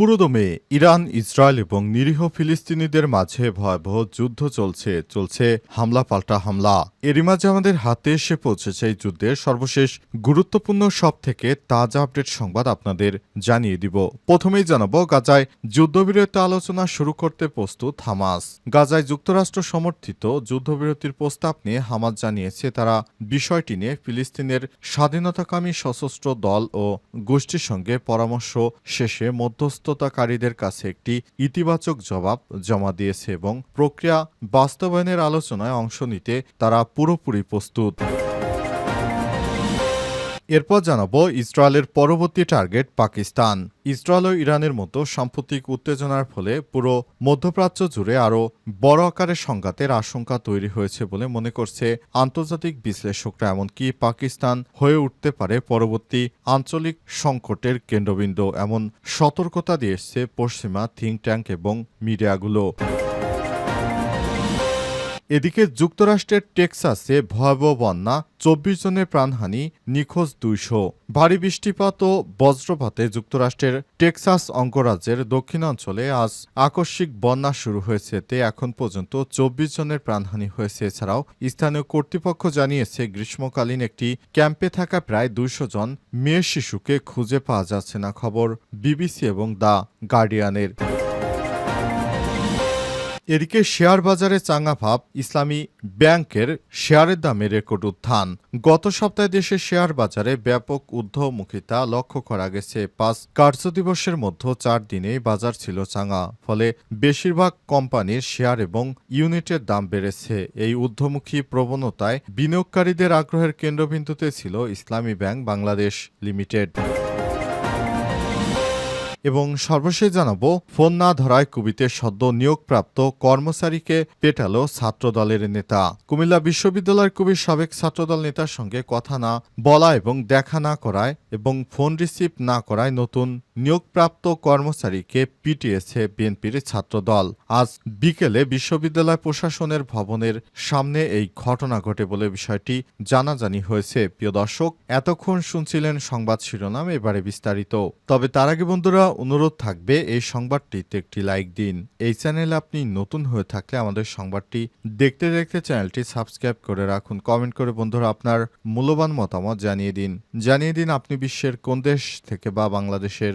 পুরোদমে Iran, Israel এবং নিরীহ ফিলিস্তিনিদের মাঝে ভয়াবহ যুদ্ধ চলছে চলছে হামলা পাল্টা হামলা। এরই মাঝে আমাদের হাতে এসে পৌঁছেছে এই যুদ্ধের সর্বশেষ গুরুত্বপূর্ণ সব থেকে তাজা আপডেট সংবাদ আপনাদের জানিয়ে দিব। প্রথমেই জানাব, গাজায় যুদ্ধবিরতি আলোচনা শুরু করতে প্রস্তুত হামাস। গাজায় যুক্তরাষ্ট্র সমর্থিত যুদ্ধবিরতির প্রস্তাব নিয়ে হামাস জানিয়েছে তারা বিষয়টি নিয়ে ফিলিস্তিনের স্বাধীনতাকামী সশস্ত্র দল ও গোষ্ঠীর সঙ্গে পরামর্শ শেষে মধ্যস্থতাকারীদের কাছে একটি ইতিবাচক জবাব জমা দিয়েছে এবং প্রক্রিয়া বাস্তবায়নের আলোচনায় অংশ নিতে তারা পুরোপুরি প্রস্তুত। এরপর জানাব ইসরায়েলের পরবর্তী টার্গেট পাকিস্তান। ইসরায়েল ও ইরানের মতো সাম্প্রতিক উত্তেজনার ফলে পুরো মধ্যপ্রাচ্য জুড়ে আরও বড় আকারের সংঘাতের আশঙ্কা তৈরি হয়েছে বলে মনে করছে আন্তর্জাতিক বিশ্লেষকরা, এমনকি পাকিস্তান হয়ে উঠতে পারে পরবর্তী আঞ্চলিক সংকটের কেন্দ্রবিন্দু, এমন সতর্কতা দিয়ে এসছে পশ্চিমা থিঙ্ক ট্যাঙ্ক এবং মিডিয়াগুলো। এদিকে যুক্তরাষ্ট্রের টেক্সাসে ভয়াবহ বন্যা, চব্বিশ জনের প্রাণহানি, নিখোঁজ দুইশো। ভারী বৃষ্টিপাত ও বজ্রপাতে যুক্তরাষ্ট্রের টেক্সাস অঙ্গরাজ্যের দক্ষিণাঞ্চলে আজ আকস্মিক বন্যা শুরু হয়েছে এতে এখন পর্যন্ত চব্বিশ জনের প্রাণহানি হয়েছে। এছাড়াও স্থানীয় কর্তৃপক্ষ জানিয়েছে, গ্রীষ্মকালীন একটি ক্যাম্পে থাকা প্রায় দুইশো জন মেয়ে শিশুকে খুঁজে পাওয়া যাচ্ছে না। খবর বিবিসি এবং দ্য গার্ডিয়ানের। এদিকে শেয়ার বাজারে চাঙ্গা ভাব, ইসলামী ব্যাংকের শেয়ারের দামে রেকর্ড উত্থান। গত সপ্তাহে দেশের শেয়ার বাজারে ব্যাপক ঊর্ধ্বমুখিতা লক্ষ্য করা গেছে। পাঁচ কার্যদিবসের মধ্যে চার দিনেই বাজার ছিল চাঙ্গা, ফলে বেশিরভাগ কোম্পানির শেয়ার এবং ইউনিটের দাম বেড়েছে। এই ঊর্ধ্বমুখী প্রবণতায় বিনিয়োগকারীদের আগ্রহের কেন্দ্রবিন্দুতে ছিল ইসলামী ব্যাংক বাংলাদেশ লিমিটেড। এবং সর্বশেষ জানাব, ফোন না ধরায় কুবিতে সদ্য নিয়োগপ্রাপ্ত কর্মচারীকে পেটাল ছাত্রদলের নেতা। কুমিল্লা বিশ্ববিদ্যালয়ের কবির সাবেক ছাত্রদল নেতার সঙ্গে কথা না বলা এবং দেখা না করায় এবং ফোন রিসিভ না করায় নতুন নিয়োগপ্রাপ্ত কর্মচারীকে পিটিয়েছে বিএনপির ছাত্রদল। আজ বিকেলে বিশ্ববিদ্যালয় প্রশাসনের ভবনের সামনে এই ঘটনা ঘটে বলে বিষয়টি জানাজানি হয়েছে। প্রিয় দর্শক, এতক্ষণ শুনছিলেন সংবাদ শিরোনাম, এবারে বিস্তারিত। তবে তার আগে বন্ধুরা, অনুরোধ থাকবে এই সংবাদটিতে একটি লাইক দিন। এই চ্যানেলে আপনি নতুন হয়ে থাকলে আমাদের সংবাদটি দেখতে দেখতে চ্যানেলটি সাবস্ক্রাইব করে রাখুন। কমেন্ট করে বন্ধুরা আপনার মূল্যবান মতামত জানিয়ে দিন। জানিয়ে দিন আপনি বিশ্বের কোন দেশ থেকে বা বাংলাদেশের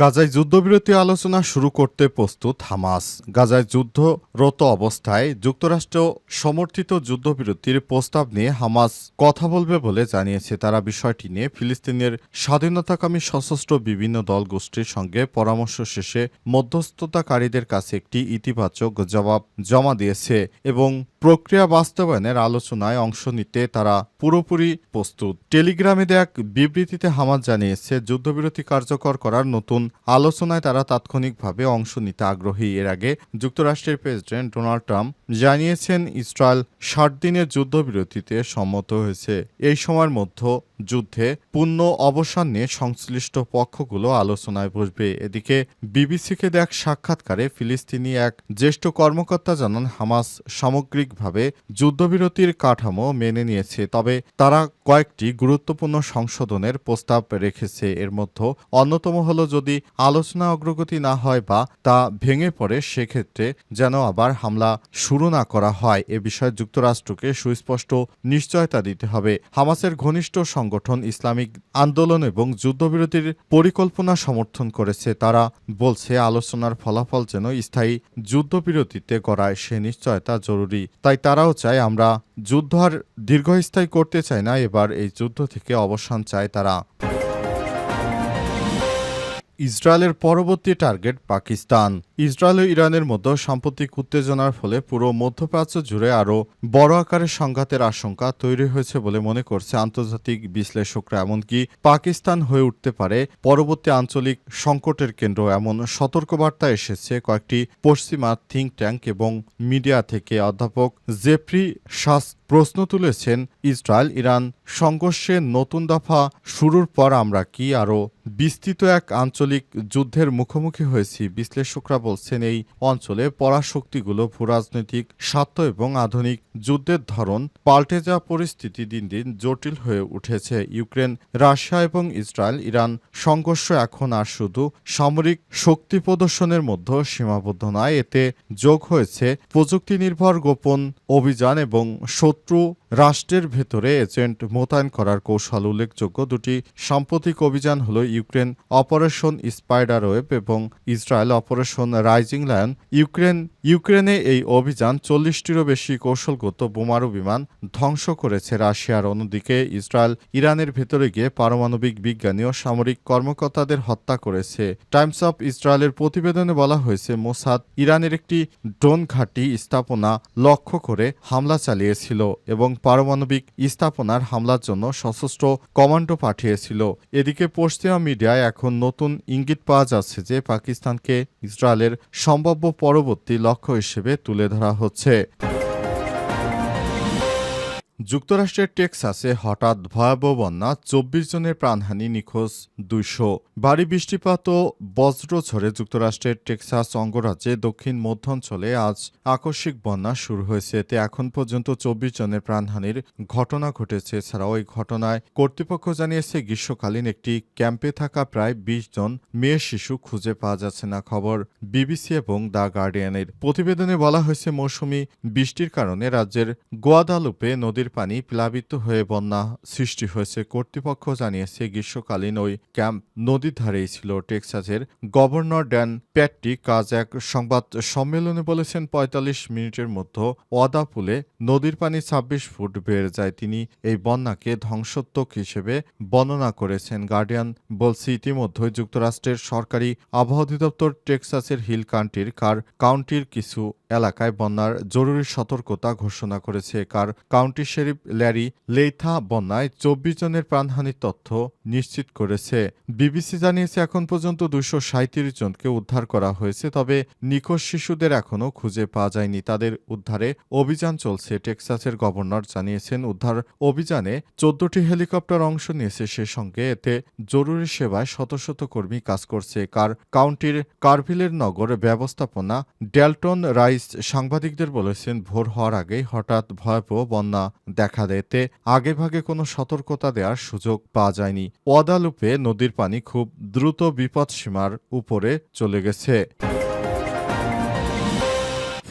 গাজায় যুদ্ধবিরতি আলোচনা শুরু করতে প্রস্তুত হামাস। গাজায় যুদ্ধরত অবস্থায় যুক্তরাষ্ট্র সমর্থিত যুদ্ধবিরতির প্রস্তাব নিয়ে হামাস কথা বলবে বলে জানিয়েছে তারা বিষয়টি নিয়ে ফিলিস্তিনের স্বাধীনতাকামী সশস্ত্র বিভিন্ন দল গোষ্ঠীর সঙ্গে পরামর্শ শেষে মধ্যস্থতাকারীদের কাছে একটি ইতিবাচক জবাব জমা দিয়েছে এবং প্রক্রিয়া বাস্তবায়নের আলোচনায় অংশ নিতে তারা পুরোপুরি প্রস্তুত। টেলিগ্রামে দেয়া এক বিবৃতিতে হামাস জানিয়েছে, যুদ্ধবিরতি কার্যকর করার নতুন আলোচনায় তারা তাৎক্ষণিকভাবে অংশ নিতে আগ্রহী। এর আগে যুক্তরাষ্ট্রের প্রেসিডেন্ট ডোনাল্ড ট্রাম্প জানিয়েছেন, ইসরায়েল ষাট দিনের যুদ্ধবিরতিতে সম্মত হয়েছে। এই সময়ের মধ্যে যুদ্ধে পূর্ণ অবসান নিয়ে সংশ্লিষ্ট পক্ষগুলো আলোচনায় বসবে। এদিকে বিবিসিকে দেখ সাক্ষাৎকারে ফিলিস্তিনি এক জ্যেষ্ঠ কর্মকর্তা জানান, হামাস সামগ্রিকভাবে যুদ্ধবিরতির কাঠামো মেনে নিয়েছে, তবে তারা কয়েকটি গুরুত্বপূর্ণ সংশোধনের প্রস্তাব রেখেছে। এর মধ্যে অন্যতম হল, যদি আলোচনা অগ্রগতি না হয় বা তা ভেঙে পড়ে, সেক্ষেত্রে যেন আবার হামলা শুরু না করা হয়। এ বিষয়ে যুক্তরাষ্ট্রকে সুস্পষ্ট নিশ্চয়তা দিতে হবে। হামাসের ঘনিষ্ঠ সংগঠন ইসলামিক আন্দোলন এবং যুদ্ধবিরতির পরিকল্পনা সমর্থন করেছে। তারা বলছে, আলোচনার ফলাফল যেন স্থায়ী যুদ্ধবিরতিতে গড়ায়, সে নিশ্চয়তা জরুরি। তাই তারাও চায় আমরা যুদ্ধ আর দীর্ঘস্থায়ী করতে চাই না, এবার এই যুদ্ধ থেকে অবসান চায় তারা। ইসরায়েলের পরবর্তী টার্গেট পাকিস্তান। ইসরায়েল ও ইরানের মধ্যে সাম্প্রতিক উত্তেজনার ফলে পুরো মধ্যপ্রাচ্য জুড়ে আরও বড় আকারের সংঘাতের আশঙ্কা তৈরি হয়েছে বলে মনে করছে আন্তর্জাতিক বিশ্লেষকরা। এমনকি পাকিস্তান হয়ে উঠতে পারে পরবর্তী আঞ্চলিক সংকটের কেন্দ্র। এমন সতর্কবার্তা এসেছে কয়েকটি পশ্চিমা থিঙ্ক ট্যাঙ্ক এবং মিডিয়া থেকে। অধ্যাপক জেফ্রি শাস প্রশ্ন তুলেছেন, ইসরায়েল, ইরান সংঘর্ষে নতুন দফা শুরুর পর আমরা কি আরও বিস্তৃত এক আঞ্চলিক যুদ্ধের মুখোমুখি হয়েছি? বিশ্লেষকরা বলছেন, এই অঞ্চলে পরাশক্তিগুলো ভূরাজনৈতিক, স্বার্থ এবং আধুনিক যুদ্ধের ধরন পাল্টে যাওয়া পরিস্থিতি দিন দিন জটিল হয়ে উঠেছে। ইউক্রেন, রাশিয়া এবং ইসরায়েল, ইরান সংঘর্ষ এখন আর শুধু সামরিক শক্তি প্রদর্শনের মধ্যে সীমাবদ্ধ নয়। এতে যোগ হয়েছে প্রযুক্তি নির্ভর গোপন অভিযান এবং শত্রু রাষ্ট্রের ভেতরে এজেন্ট মোতায়েন করার কৌশল উল্লেখযোগ্য। দুটি সাম্প্রতিক অভিযান হল ইউক্রেন অপারেশন স্পাইডার ওয়েব এবং Israel operation rising lion. Ukraine, ইউক্রেনে এই অভিযান চল্লিশটিরও বেশি কৌশলগত বোমারু বিমান ধ্বংস করেছে রাশিয়ার অন্যদিকে। ইসরায়েল ইরানের ভেতরে গিয়ে পারমাণবিক বিজ্ঞানী ও সামরিক কর্মকর্তাদের হত্যা করেছে। টাইমস অফ ইসরায়েলের প্রতিবেদনে বলা হয়েছে, মোসাদ ইরানের একটি ড্রোন ঘাঁটি স্থাপনা লক্ষ্য করে হামলা চালিয়েছিল এবং পারমাণবিক স্থাপনার হামলার জন্য সশস্ত্র কমান্ডো পাঠিয়েছিল। এদিকে পশ্চিমা মিডিয়ায় এখন নতুন ইঙ্গিত পাওয়া যাচ্ছে যে পাকিস্তানকে ইসরায়েলের সম্ভাব্য পরবর্তী লক্ষ্য হিসেবে তুলে ধরা হচ্ছে। যুক্তরাষ্ট্রের টেক্সাসে হঠাৎ ভয়াবহ বন্যা, চব্বিশ জনের প্রাণহানি নিখোঁজ দুইশো। ভারী বৃষ্টিপাত ও বজ্রঝড়ে যুক্তরাষ্ট্রের টেক্সাস অঙ্গরাজ্যে দক্ষিণ মধ্যাঞ্চলে আজ আকস্মিক বন্যা শুরু হয়েছে। এতে এখন পর্যন্ত চব্বিশ জনের প্রাণহানির ঘটনা ঘটেছে। এছাড়াও ওই ঘটনায় কর্তৃপক্ষ জানিয়েছে, গ্রীষ্মকালীন একটি ক্যাম্পে থাকা প্রায় বিশ জন মেয়ে শিশু খুঁজে পাওয়া যাচ্ছে না। খবর বিবিসি এবং দ্য গার্ডিয়ানের। প্রতিবেদনে বলা হয়েছে, মৌসুমি বৃষ্টির কারণে রাজ্যের গোয়াদালুপে নদীর পানি প্লাবিত হয়ে বন্যা সৃষ্টি হয়েছে। কর্তৃপক্ষ জানিয়েছে, গ্রীষ্মকালীন ওই ক্যাম্প নদীর ধারেই ছিল টেক্সাসের গভর্নর ড্যান প্যাটটি। কাজ এক সংবাদ সম্মেলনে বলেছেন, পঁয়তাল্লিশ মিনিটের মধ্যে ওয়াদাপুলে নদীর পানি ছাব্বিশ ফুট বেড়ে যায়। তিনি এই বন্যাকে ধ্বংসাত্মক হিসেবে বর্ণনা করেছেন। গার্ডিয়ান বলছে, ইতিমধ্যে যুক্তরাষ্ট্রের সরকারি আবহাওয়া অধিদপ্তর টেক্সাসের হিল কান্ট্রির কার কাউন্টির কিছু এলাকায় বন্যার জরুরি সতর্কতা ঘোষণা করেছে Kerr County sheriff Larry Leitha বন্যায় চব্বিশ জনের প্রাণহানির তথ্য নিশ্চিত করেছে। বিবিসি জানিয়েছে, এখন পর্যন্ত দুশো সাঁত্রিশ জনকে উদ্ধার করা হয়েছে, তবে নিখোঁজ শিশুদের এখনও খুঁজে পাওয়া যায়নি। তাদের উদ্ধারে অভিযান চলছে, টেক্সাসের গভর্নর জানিয়েছেন, উদ্ধার অভিযানে চোদ্দটি হেলিকপ্টার অংশ নিয়েছে। সে সঙ্গে এতে জরুরি সেবায় শত শত কর্মী কাজ করছে। কার কাউন্টির কার্ভিলের নগর ব্যবস্থাপনা ডেলটন রাইস সাংবাদিকদের বলেছেন, ভোর হওয়ার আগেই হঠাৎ ভয়াবহ বন্যা দেখা দেয়তে আগেভাগে কোনো সতর্কতা দেওয়ার সুযোগ পাওয়া যায়নি। ওয়াদালুপে নদীর পানি খুব দ্রুত বিপদসীমার উপরে চলে গেছে।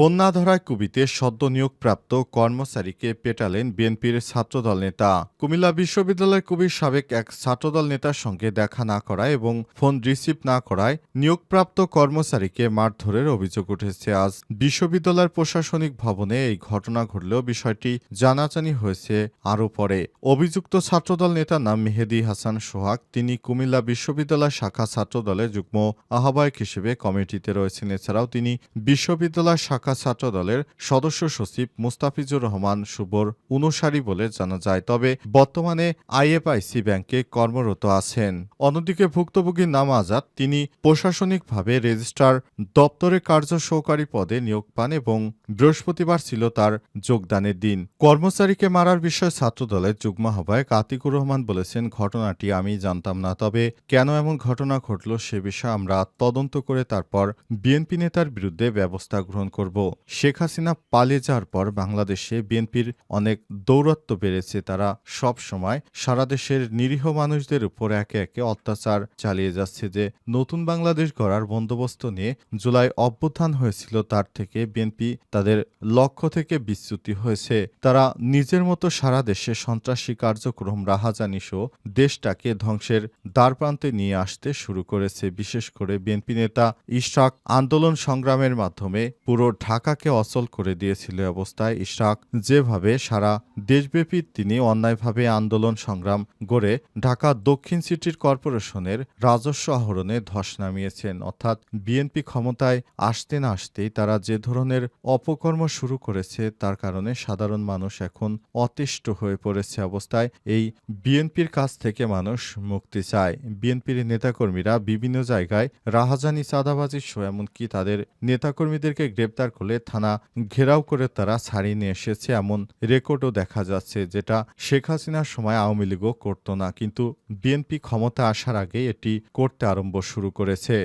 ফোন না ধরায় কুবিতে সদ্য নিয়োগপ্রাপ্ত কর্মচারীকে পেটালেন বিএনপির ছাত্রদল নেতা। কুমিল্লা বিশ্ববিদ্যালয়ের কুবির সাবেক এক ছাত্রদল নেতার সঙ্গে দেখা না করায় এবং ফোন রিসিভ না করায় নিয়োগপ্রাপ্ত কর্মচারীকে মারধরের অভিযোগ উঠেছে। আজ বিশ্ববিদ্যালয়ের প্রশাসনিক ভবনে এই ঘটনা ঘটলেও বিষয়টি জানাজানি হয়েছে আরও পরে। অভিযুক্ত ছাত্রদল নেতার নাম মেহেদি হাসান সোহাগ, তিনি কুমিল্লা বিশ্ববিদ্যালয় শাখা ছাত্রদলের যুগ্ম আহ্বায়ক হিসেবে কমিটিতে রয়েছেন। এছাড়াও তিনি বিশ্ববিদ্যালয় শাখা ছাত্র দলের সদস্য সচিব মুস্তাফিজুর রহমান শুভর অনুসারী বলে জানা যায়, তবে বর্তমানে আইএফআইসি ব্যাংকে কর্মরত আছেন। অন্যদিকে ভুক্তভোগীর নাম আজাদ তিনি প্রশাসনিকভাবে রেজিস্ট্রার দপ্তরে কার্য সহকারী পদে নিয়োগ পান এবং বৃহস্পতিবার ছিল তার যোগদানের দিন। কর্মচারীকে মারার বিষয়ে ছাত্রদলের যুগ্ম আহ্বায়ক আতিকুর রহমান বলেছেন, ঘটনাটি আমি জানতাম না, তবে কেন এমন ঘটনা ঘটল সে বিষয়ে আমরা তদন্ত করে তারপর বিএনপি নেতার বিরুদ্ধে ব্যবস্থা গ্রহণ করব। শেখ হাসিনা পালিয়ে যাওয়ার পর বাংলাদেশে বিএনপির অনেক দৌরত্ব বেড়েছে। তারা সব সময় সারা দেশের নিরীহ মানুষদের উপর একে একে অত্যাচার চালিয়ে যাচ্ছে যে নতুন বাংলাদেশ গড়ার বন্দোবস্ত নিয়ে জুলাই অভ্যুত্থান হয়েছিল, তার থেকে বিএনপি তাদের লক্ষ্য থেকে বিচ্যুতি হয়েছে। তারা নিজের মতো সারা দেশে সন্ত্রাসী কার্যক্রম, রাহাজানি সহ দেশটাকে ধ্বংসের দ্বারপ্রান্তে নিয়ে আসতে শুরু করেছে। বিশেষ করে বিএনপি নেতা ইশরাক আন্দোলন সংগ্রামের মাধ্যমে পুরো ঢাকাকে অচল করে দিয়েছিল অবস্থায় ইশরাক। যেভাবে সারা দেশব্যাপী তিনি অন্যায়ভাবে আন্দোলন সংগ্রাম গড়ে ঢাকা দক্ষিণ সিটির কর্পোরেশনের রাজস্ব আহরণে ধস নামিয়েছেন। অর্থাৎ বিএনপি ক্ষমতায় আসতে না আসতেই তারা যে ধরনের অপকর্ম শুরু করেছে তার কারণে সাধারণ মানুষ এখন অতিষ্ঠ হয়ে পড়েছে অবস্থায়। এই বিএনপির কাছ থেকে মানুষ মুক্তি চায়। বিএনপির নেতাকর্মীরা বিভিন্ন জায়গায় রাহাজানি চাঁদাবাজি সহ এমনকি তাদের নেতাকর্মীদেরকে গ্রেপ্তার করলে থানা ঘেরাও করে তারা ছাড়িয়ে নিয়ে এসেছে। এমন রেকর্ডও দেখা যাচ্ছে যেটা শেখ হাসিনার সময় আওয়ামী লীগও করতো না। কিন্তু বিএনপি ক্ষমতা আসার আগে এটি করতে আরম্ভ শুরু করেছে।